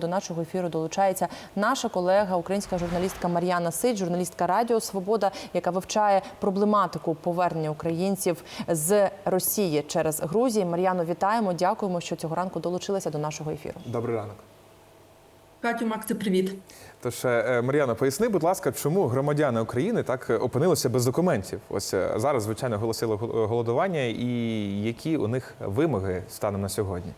До нашого ефіру долучається наша колега, українська журналістка Мар'яна Сидь, журналістка Радіо Свобода, яка вивчає проблематику повернення українців з Росії через Грузію. Мар'яно, вітаємо! Дякуємо, що цього ранку долучилися до нашого ефіру. Добрий ранок. Катю, Максе, привіт. Тож, е, Мар'яна, поясни, будь ласка, чому громадяни України так е, опинилися без документів? Ось е, зараз, звичайно, оголосили гол- голодування, і які у них вимоги станом на сьогодні?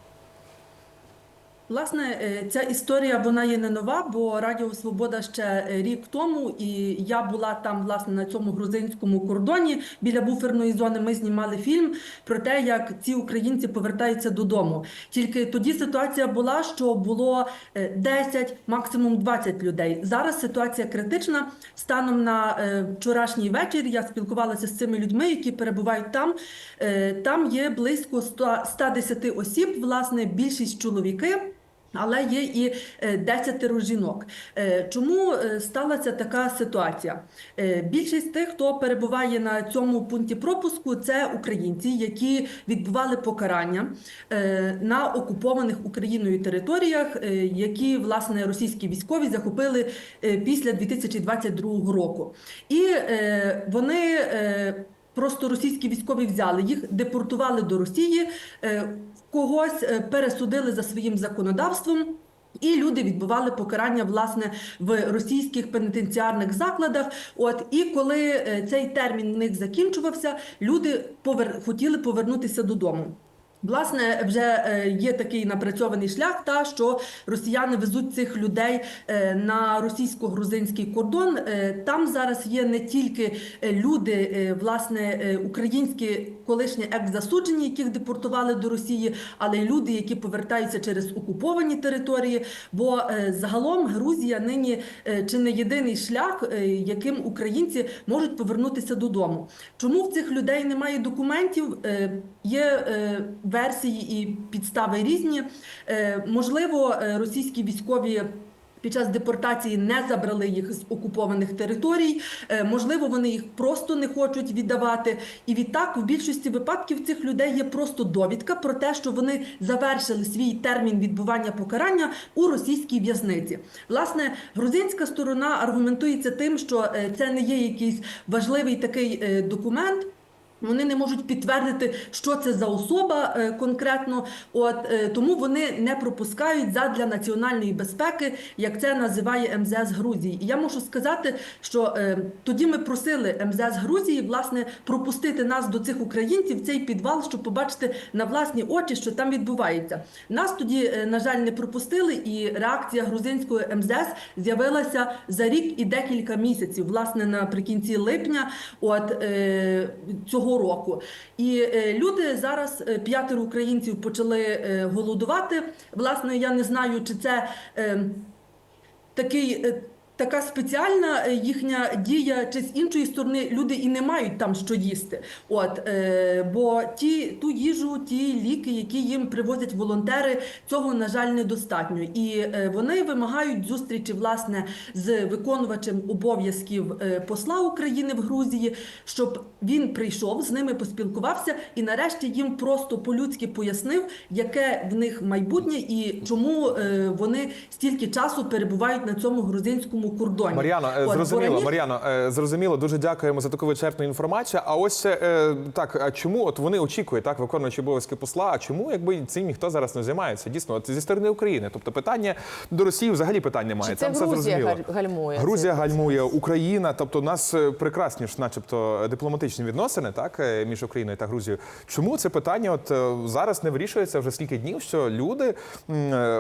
Власне, е, ця історія вона є не нова, бо Радіо Свобода ще е, рік тому, і я була там, власне, на цьому грузинському кордоні біля буферної зони. Ми знімали фільм про те, як ці українці повертаються додому. Тільки тоді ситуація була, що було е, 10, максимум 20 людей. Зараз ситуація критична. Станом на е, вчорашній вечір я спілкувалася з цими людьми, які перебувають там. Е, Там є близько 100 110 осіб, власне, більшість чоловіки. Але є і е, десятеро жінок. Е, Чому е, сталася така ситуація? Більшість тих, хто перебуває на цьому пункті пропуску, це українці, які відбували покарання на окупованих Україною територіях, які власне російські військові захопили після 2022 року. І вони. Просто російські військові взяли їх, депортували до Росії, е, когось е, пересудили за своїм законодавством. І люди відбували покарання власне в російських пенітенціарних закладах. От і коли е, цей термін в них закінчувався, люди повер... хотіли повернутися додому. Власне, вже е, є такий напрацьований шлях, та що росіяни везуть цих людей е, на російсько-грузинський кордон. Е, Там зараз є не тільки люди, власне, українські колишні екс-засуджені, яких депортували до Росії, але й люди, які повертаються через окуповані території. Бо загалом Грузія нині чи не єдиний шлях, яким українці можуть повернутися додому. Чому в цих людей немає документів? Є версії і підстави різні. Е, Можливо, е, російські військові. Під час депортації не забрали їх з окупованих територій. Е, Можливо, вони їх просто не хочуть віддавати. І відтак, в більшості випадків цих людей є просто довідка про те, що вони завершили свій термін відбування покарання у російській в'язниці. Власне, грузинська сторона аргументується тим, що це не є якийсь важливий такий документ. Вони не можуть підтвердити, що це за особа е, конкретно. От е, тому вони не пропускають задля національної безпеки, як це називає МЗС Грузії. І я можу сказати, що е, тоді ми просили МЗС Грузії власне пропустити нас до цих українців в цей підвал, щоб побачити на власні очі, що там відбувається. Нас тоді, е, на жаль, не пропустили, і реакція грузинської МЗС з'явилася за рік і декілька місяців, власне, наприкінці липня, от е, цього року. І е, люди зараз е, п'ятеро українців почали е, голодувати. Власне, я не знаю, чи це. Е, такий. Така спеціальна е, їхня дія, чи з іншої сторони люди і не мають там що їсти. От е, бо ті ту їжу, ті ліки, які їм привозять волонтери, цього на жаль недостатньо. І е, вони вимагають зустрічі власне з виконувачем обов'язків е, посла України в Грузії, щоб він прийшов з ними, поспілкувався і нарешті їм просто по-людськи пояснив, яке в них майбутнє і чому е, вони стільки часу перебувають на цьому грузинському кордоні. Мар'яно, е, зрозуміло, раніше- Мар'яно, е, зрозуміло. Дуже дякуємо за таку вичерпну інформацію. А ось е, так, а чому от вони очікують, так, виконуючи обов'язки посла? А чому якби цим ніхто зараз не займається? Дійсно, от зі сторони України. Тобто питання до Росії взагалі питань немає. Чи це Там все Грузія зрозуміло. гальмує? Грузія гальмує, Україна. Тобто, у нас прекрасні ж, начебто, дипломатичні відносини, так між Україною та Грузією. Чому це питання от зараз не вирішується вже скільки днів, що люди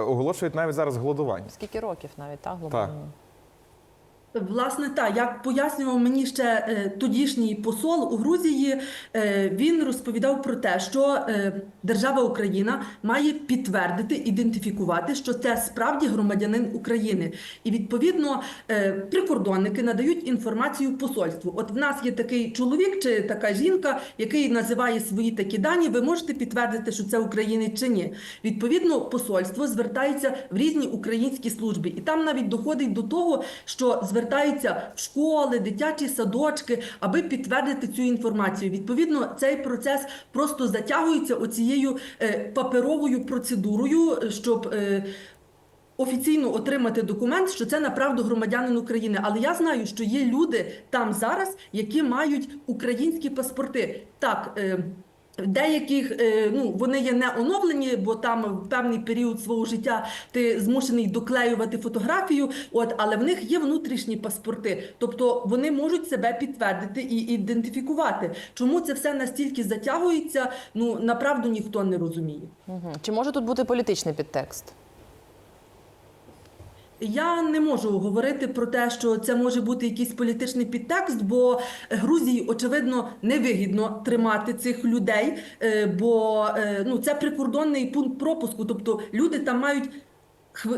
оголошують навіть зараз голодування? Скільки років навіть так глобально? Власне, так, як пояснював мені ще е, тодішній посол у Грузії, е, він розповідав про те, що е, держава Україна має підтвердити, ідентифікувати, що це справді громадянин України. І відповідно е, прикордонники надають інформацію посольству. От в нас є такий чоловік чи така жінка, який називає свої такі дані. Ви можете підтвердити, що це українець чи ні. Відповідно, посольство звертається в різні українські служби, і там навіть доходить до того, що звертаються в школи, дитячі садочки, аби підтвердити цю інформацію. Відповідно, цей процес просто затягується оцією е, паперовою процедурою, щоб е, офіційно отримати документ, що це направду громадянин України. Але я знаю, що є люди там зараз, які мають українські паспорти. Так. Деяких е, ну вони є не оновлені, бо там в певний період свого життя ти змушений доклеювати фотографію. От але в них є внутрішні паспорти, тобто вони можуть себе підтвердити і ідентифікувати. Чому це все настільки затягується? Ну направду ніхто не розуміє. Угу. Чи може тут бути політичний підтекст? Я не можу говорити про те, що це може бути якийсь політичний підтекст, бо Грузії очевидно невигідно тримати цих людей, е, бо е, ну це прикордонний пункт пропуску. Тобто люди там мають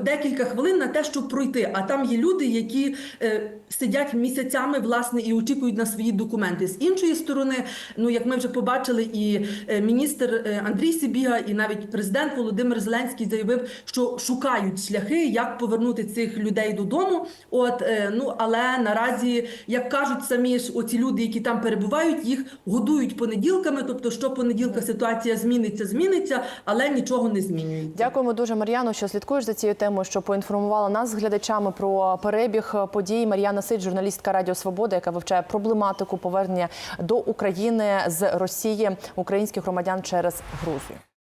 декілька хвилин на те, щоб пройти. А там є люди, які е, сидять місяцями власне і очікують на свої документи. З іншої сторони, ну як ми вже побачили, і е, міністр е, Андрій Сибіга, і навіть президент Володимир Зеленський заявив, що шукають шляхи, як повернути цих людей додому. От е, ну але наразі, як кажуть самі ж оці люди, які там перебувають, їх годують понеділками. Тобто, що понеділка ситуація зміниться, зміниться, але нічого не змінюється. Дякуємо дуже, Мар'яно, що слідкуєш за цією темою, що поінформувала нас з глядачами про перебіг подій. Мар'яна Сидь, журналістка Радіо Свобода, яка вивчає проблематику повернення до України з Росії українських громадян через Грузію.